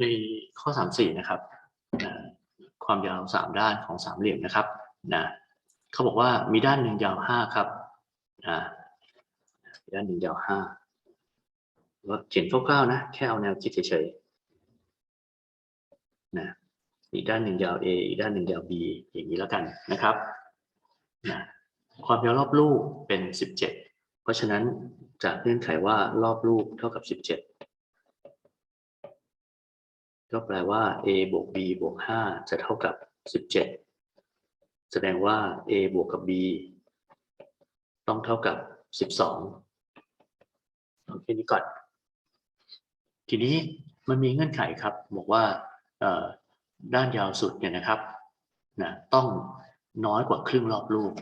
ในข้อสามสี่นะครับนะความยาวสามด้านของสามเหลี่ยมนะครับนะเขาบอกว่ามีด้านหนึ่งยาวห้าครับนะด้านหนึ่งยาวห้าว่าเขียนคร่าวๆนะ แค่เอาแนวคิดเฉยๆนะอีกด้านหนึ่งยาว A อีกด้านหนึ่งยาว B อย่างนี้แล้วกันนะครับนะความยาวรอบลูกเป็นสิบเจ็ดเพราะฉะนั้นจากเงื่อนไขว่ารอบลูกเท่ากับสิบเจ็ด ก็แปลว่า a บวก b บวก 5 จะเท่ากับ 17 แสดงว่า a บวกกับ b ต้องเท่ากับ 12เอาแค่นี้ก่อน ทีนี้มันมีเงื่อนไขครับ บอกว่าด้านยาวสุดเนี่ยนะครับนะต้องน้อยกว่าครึ่งรอบลูก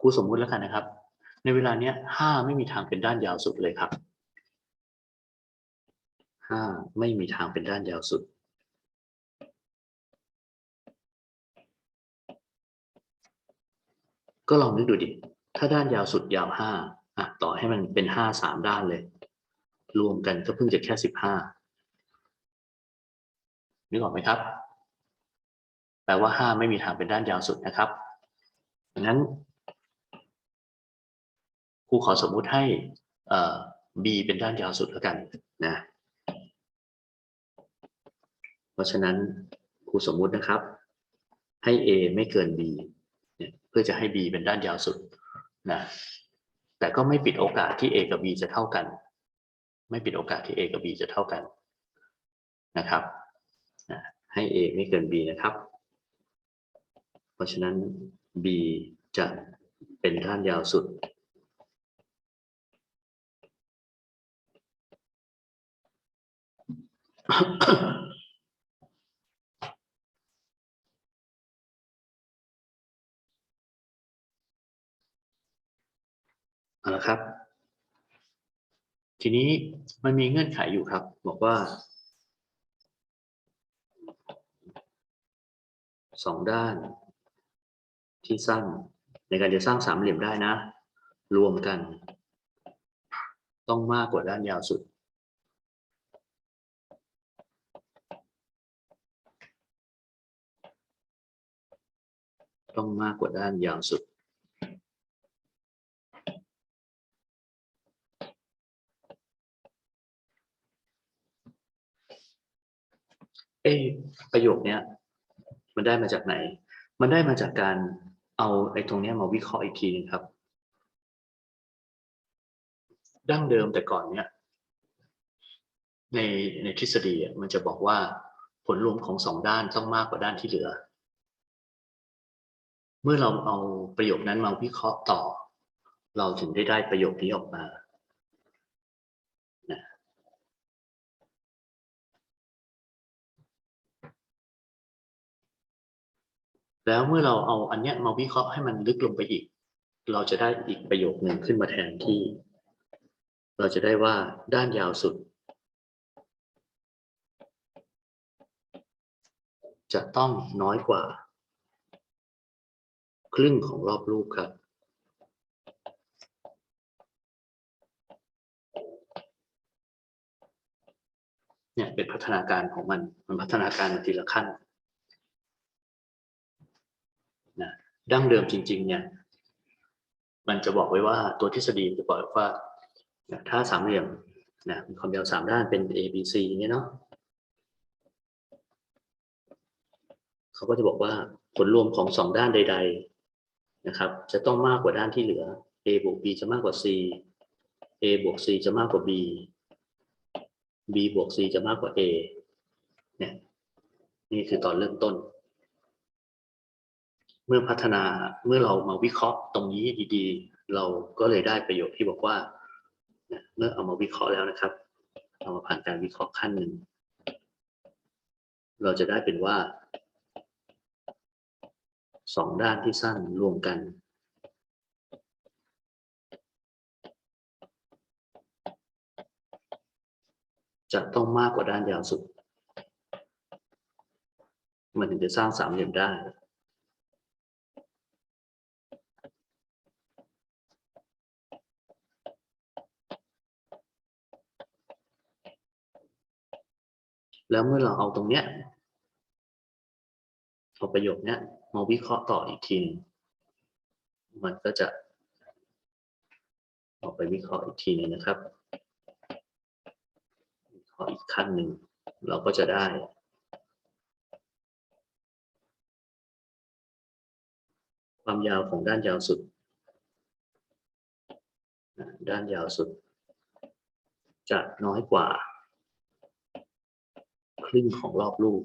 ครูสมมุติแล้วกันนะครับ ในเวลาเนี้ย5ไม่มีทางเป็นด้านยาวสุดเลยครับ ห้าไม่มีทางเป็นด้านยาวสุด ก็ลองนึกดูดิ ถ้าด้านยาวสุดยาวห้าอะต่อให้มันเป็นห้าสามด้านเลย รวมกันก็เพิ่งจะแค่สิบห้านึกออกไหมครับ แปลว่าห้าไม่มีทางเป็นด้านยาวสุดนะครับดังนั้นครูขอสมมุติให้เอ่อ b เป็นด้านยาวสุดแล้วกันนะ เพราะฉะนั้นครูสมมุตินะครับ ให้ A ไม่เกิน B เนี่ยเพื่อจะให้ B เป็นด้านยาวสุดนะแต่ก็ไม่ปิดโอกาสที่ A กับ B จะเท่ากัน ไม่ปิดโอกาสที่ A กับ B จะเท่ากันนะครับนะให้ A ไม่เกิน B นะครับ เพราะฉะนั้น B จะเป็นด้านยาวสุด เอาละครับ ทีนี้มันมีเงื่อนไขอยู่ครับ บอกว่าสองด้าน ที่สั้นในการจะสร้างสามเหลี่ยมได้นะ รวมกัน ต้องมากกว่าด้านยาวสุด ต้องมากกว่าด้านยาวสุด เอะประโยคเนี้ยมันได้มาจากไหน มันได้มาจากการเอาไอ้ตรงเนี้ยมาวิเคราะห์อีกทีนึงครับ ดั้งเดิมแต่ก่อนเนี้ยในในทฤษฎีมันจะบอกว่าผลรวมของสองด้านต้องมากกว่าด้านที่เหลือ เมื่อเราเอาประโยคนั้นมาวิเคราะห์ต่อ เราถึงได้ได้ประโยคนี้ออกมา แล้วเมื่อเราเอาอันเนี้ยมาวิเคราะห์ให้มันลึกลงไปอีก เราจะได้อีกประโยคหนึ่งขึ้นมาแทนที่ เราจะได้ว่าด้านยาวสุด จะต้องน้อยกว่า ครึ่งของรอบรูปครับเนี่ยเป็นพัฒนาการของมัน มันพัฒนาการมาทีละขั้น นะ ดั้งเดิมจริง ๆ เนี่ย มันจะบอกไว้ว่าตัวทฤษฎีจะบอกว่าถ้าสามเหลี่ยมนะมีความยาวสามด้านเป็น A B C เงี้ยเนาะเขาก็จะบอกว่าผลรวมของสองด้านใด ๆนะครับ จะต้องมากกว่าด้านที่เหลือ A บวก B จะมากกว่า C A บวก C จะมากกว่า B B บวก C จะมากกว่า A เนี่ยนี่คือตอนเริ่มต้น เมื่อพัฒนาเมื่อเรามาวิเคราะห์ตรงนี้ดีๆ เราก็เลยได้ประโยชน์ที่บอกว่าเมื่อเอามาวิเคราะห์แล้วนะครับ เอามาผ่านการวิเคราะห์ขั้นหนึ่งเราจะได้เป็นว่าสองด้านที่สั้นรวมกัน จะต้องมากกว่าด้านยาวสุด มันถึงจะสร้างสามเหลี่ยมได้ แล้วเมื่อเราเอาตรงเนี้ยเอาประโยคเนี้ยมาวิเคราะห์ต่ออีกทีหนึ่งมันก็จะเอาไปวิเคราะห์อีกทีหนึงนะครับวิเคราะห์อีกขั้นหนึ่งเราก็จะได้ความยาวของด้านยาวสุด ด้านยาวสุด จะน้อยกว่า ครึ่งของรอบลูก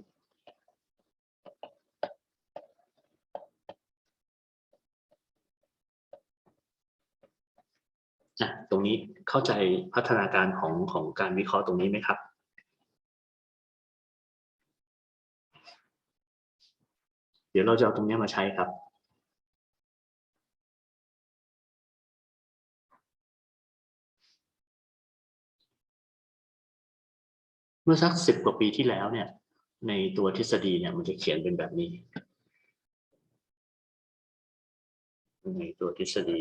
อะตรงนี้เข้าใจพัฒนาการของของการวิเคราะห์ตรงนี้ไหมครับเดี๋ยวเราจะเอาตรงนี้มาใช้ครับ มื่อสักสิบกว่าปีที่แล้วเนี่ย ในตัวทฤษฎีเนี่ยมันจะเขียนเป็นแบบนี้ ในตัวทฤษฎี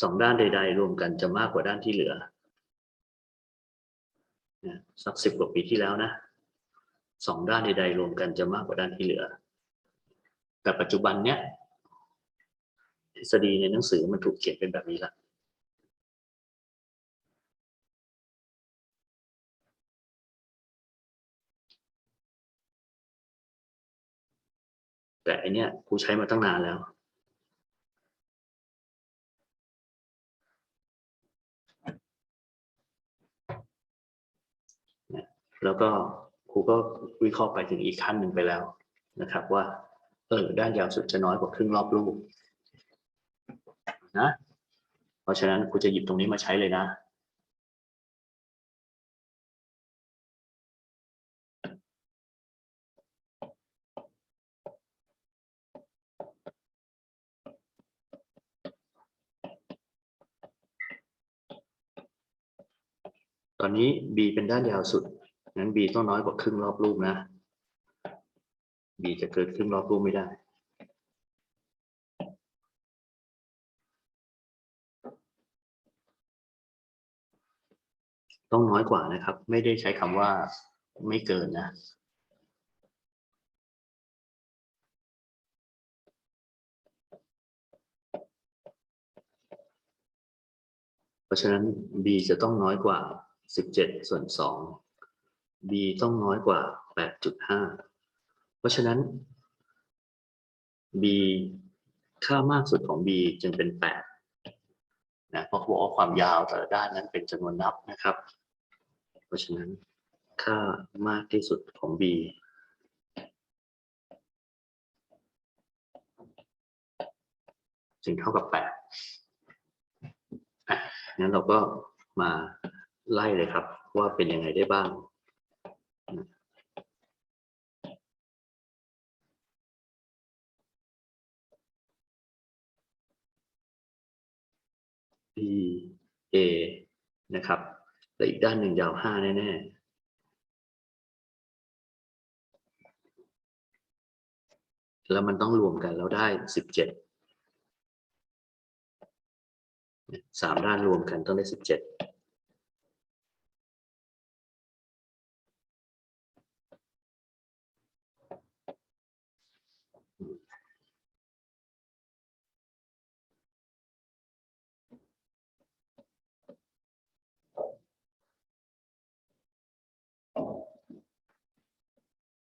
สองด้านใด ๆ รวมกันจะมากกว่าด้านที่เหลือนะสักสิบกว่าปีที่แล้วนะสองด้านใดๆรวมกันจะมากกว่าด้านที่เหลือ แต่ปัจจุบันเนี้ยทฤษฎีในหนังสือมันถูกเขียนเป็นแบบนี้ละแต่อันเนี้ยครูใช้มาตั้งนานแล้ว แล้วก็ครูก็วิเคราะห์ไปถึงอีกขั้นหนึ่งไปแล้วนะครับว่า ออด้านยาวสุดจะน้อยกว่าครึ่งรอบลูกนะเพราะฉะนั้นครูจะหยิบตรงนี้มาใช้เลยนะตอนนี้ b เป็นด้านยาวสุด งั้น b ต้องน้อยกว่าครึ่งรอบลูกนะ b จะเกิดครึ่งรอบลูกไม่ได้ ต้องน้อยกว่านะครับ ไม่ได้ใช้คำว่าไม่เกินนะเพราะฉะนั้น b จะต้องน้อยกว่า 17 ส่วน 2 b ต้องน้อยกว่า 8.5 ราะฉะนั้น b ค่ามากสุดของ b จึงเป็น8นะเพราะเขาบอกว่าความยาวแต่ละด้านนั้นเป็นจำนวนนับนะครับ เพราะฉะนั้นค่ามากที่สุดของ b จึงเท่ากับ8อะงั้นเราก็มาไล่เลยครับ ว่าเป็นยังไงได้บ้าง B A นะครับแต่อีกด้านหนึ่งยาวห้าแน่ๆ แล้วมันต้องรวมกันแล้วได้สิบเจ็ดสามด้านรวมกันต้องได้สิบเจ็ด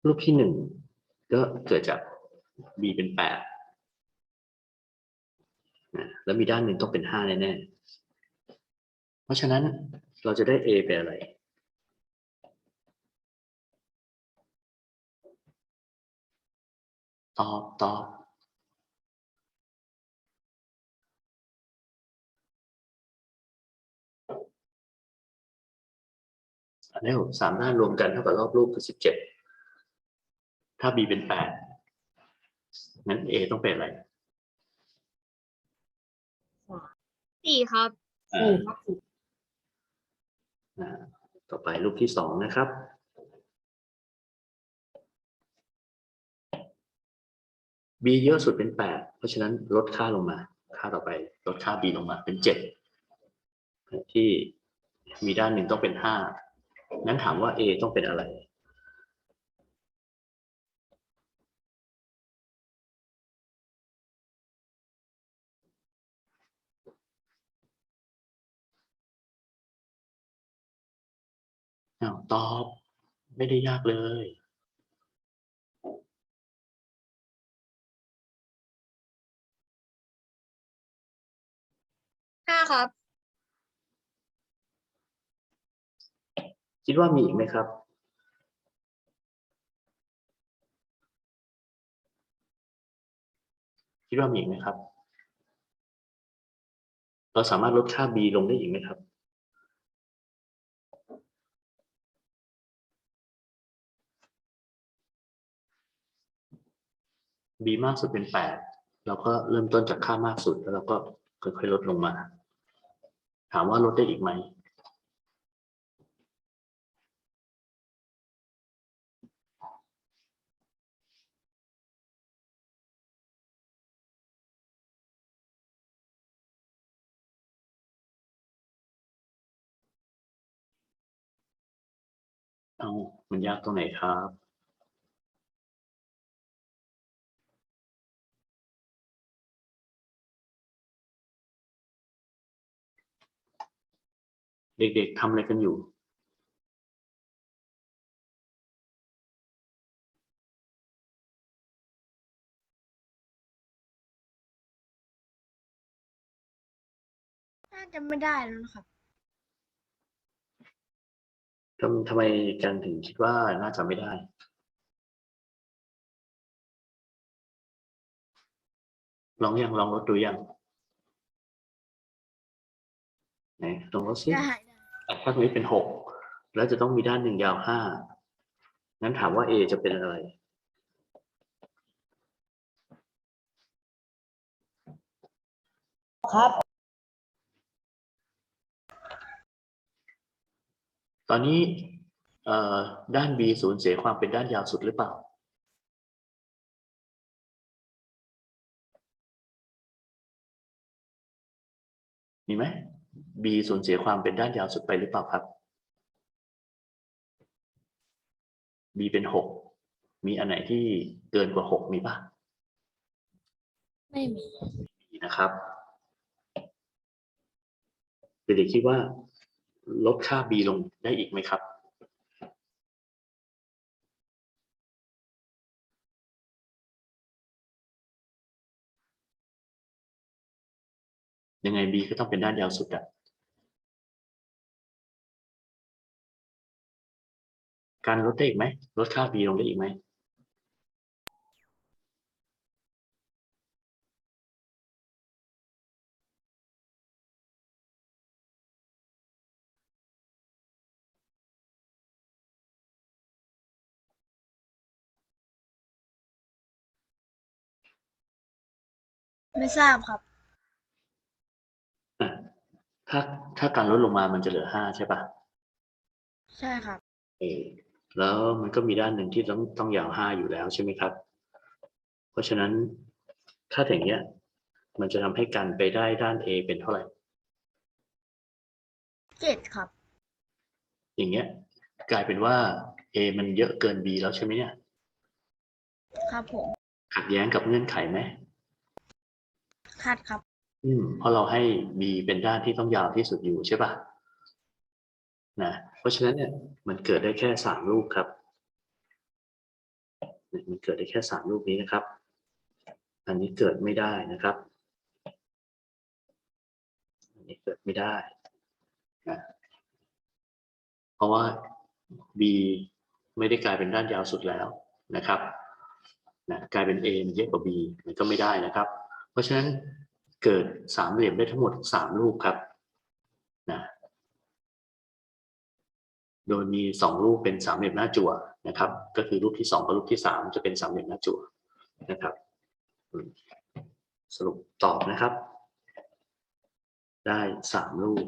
รูปที่หนึ่งก็เกิดจาก b เป็นแปดนะแล้วมีด้านหนึ่งต้องเป็นห้าแน่ๆเพราะฉะนั้นเราจะได้ a เป็นอะไร ตอบตอบอันนี้สามด้านรวมกันเท่ากับรอบรูปคือสิบเจ็ด ถ้า b เป็นแปดงั้น a ต้องเป็นอะไรสี่ครับอ่าอ่าต่อไปรูปที่สองนะครับ b b เยอะสุดเป็นแปดเพราะฉะนั้นลดค่าลงมา ค่าต่อไปลดค่า b ลงมาเป็นเจ็ดที่มีด้านหนึ่งต้องเป็นห้างั้นถามว่า a ต้องเป็นอะไร อ้าวตอบ ไม่ได้ยากเลย ห้าครับ คิดว่ามีอีกไหมครับ คิดว่ามีอีกไหมครับ เราสามารถลดค่า b ลงได้อีกไหมครับ b มากสุดเป็นแปดเราก็เริ่มต้นจากค่ามากสุดแล้วเราก็ค่อยๆลดลงมา ถามว่าลดได้อีกไหมเอามันยากตรงไหนครับ เด็กๆทำอะไรกันอยู่น่าจะไม่ได้แล้วนะครับทำทำไมกันถึงคิดว่าน่าจะไม่ได้ ลองยังลองลดดูยัง ไหนลองลดสิได้ถ้าตรงนี้เป็นหกแล้วจะต้องมีด้านหนึ่งยาวห้างั้นถามว่า A จะเป็นอะไร ครับ ตอนนี้เอ่อด้าน B สูญเสียความเป็นด้านยาวสุดหรือเปล่า มีไหม B สูญเสียความเป็นด้านยาวสุดไปหรือเปล่าครับ B เป็นหกมีอันไหนที่เกินกว่าหกมีป่ะไม่มีมีนะครับเด็กๆคิดว่า ลดค่า b ลงได้อีกไหมครับ ยังไง b ก็ต้องเป็นด้านยาวสุดอะ การลดได้อีกไหมลดค่า b ลงได้อีกไหมไม่ทราบครับอะถ้าถ้าการลดลงมามันจะเหลือห้าใช่ปะใช่ครับ เออ แล้วมันก็มีด้านหนึ่งที่ต้องต้องยาวห้าอยู่แล้วใช่ไหมครับ เพราะฉะนั้นถ้าอย่างเงี้ย มันจะทำให้กันไปได้ด้าน A เป็นเท่าไหร่เจ็ดครับ อย่างเงี้ย กลายเป็นว่า A มันเยอะเกิน B แล้วใช่ไหมเนี่ย ครับผม ขัดแย้งกับเงื่อนไขไหมคัดครับ อืมเพราะเราให้ B เป็นด้านที่ต้องยาวที่สุดอยู่ใช่ปะ นะเพราะฉะนั้นเนี่ยมันเกิดได้แค่สามรูปครับเนี่ยมันเกิดได้แค่สามรูปนี้นะครับ อันนี้เกิดไม่ได้นะครับ อันนี้เกิดไม่ได้นะเพราะว่า B ไม่ได้กลายเป็นด้านยาวสุดแล้วนะครับนะกลายเป็น A มันเยอะกว่า B มันก็ไม่ได้นะครับ เพราะฉะนั้นเกิดสามเหลี่ยมได้ทั้งหมดสามรูปครับนะ โดยมีสองรูปเป็นสามเหลี่ยมหน้าจั่วนะครับ ก็คือรูปที่สองกับรูปที่สามจะเป็นสามเหลี่ยมหน้าจั่วนะครับ สรุปตอบนะครับ ได้สามรูป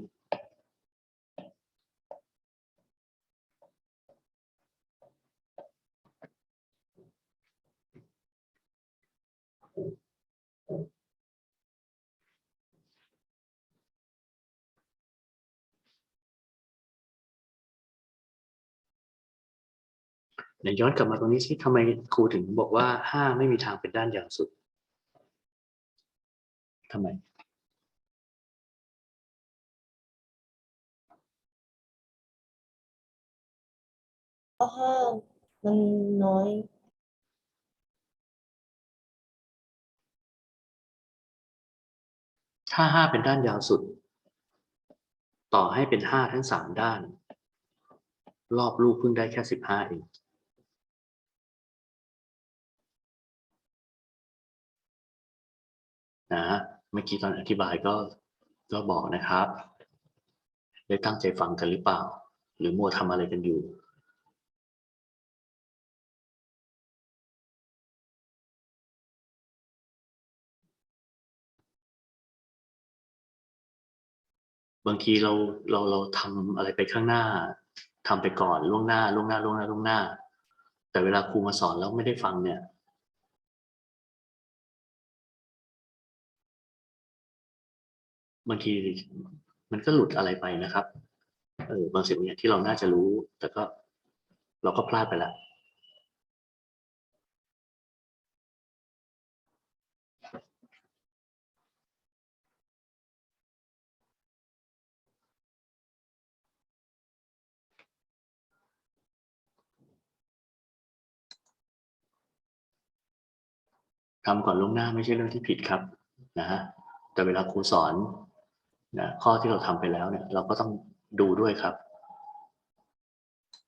ในย้อนกลับมาตรงนี้สิทำไมครูถึงบอกว่าห้าไม่มีทางเป็นด้านยาวสุดทำไมเพราะห้ามันน้อย ถ้าห้าเป็นด้านยาวสุด ต่อให้เป็นห้าทั้งสามด้าน รอบลูกเพิ่งได้แค่สิบห้าเอง นะเมื่อกี้ตอนอธิบายก็ก็บอกนะครับได้ตั้งใจฟังกันหรือเปล่า หรือมัวทำอะไรกันอยู่บางทีเราเราเราทำอะไรไปข้างหน้าทำไปก่อนล่วงหน้าล่วงหน้าล่วงหน้าล่วงหน้า แต่เวลาครูมาสอนแล้วไม่ได้ฟังเนี่ย บางทีมันก็หลุดอะไรไปนะครับ เออบางสิ่งบางอย่างที่เราน่าจะรู้ แต่ก็เราก็พลาดไปล้วทำก่อนล่วงหน้าไม่ใช่เรื่องที่ผิดครับนะฮะแต่เวลาครูสอน นะข้อที่เราทำไปแล้วเนี่ยเราก็ต้องดูด้วยครับ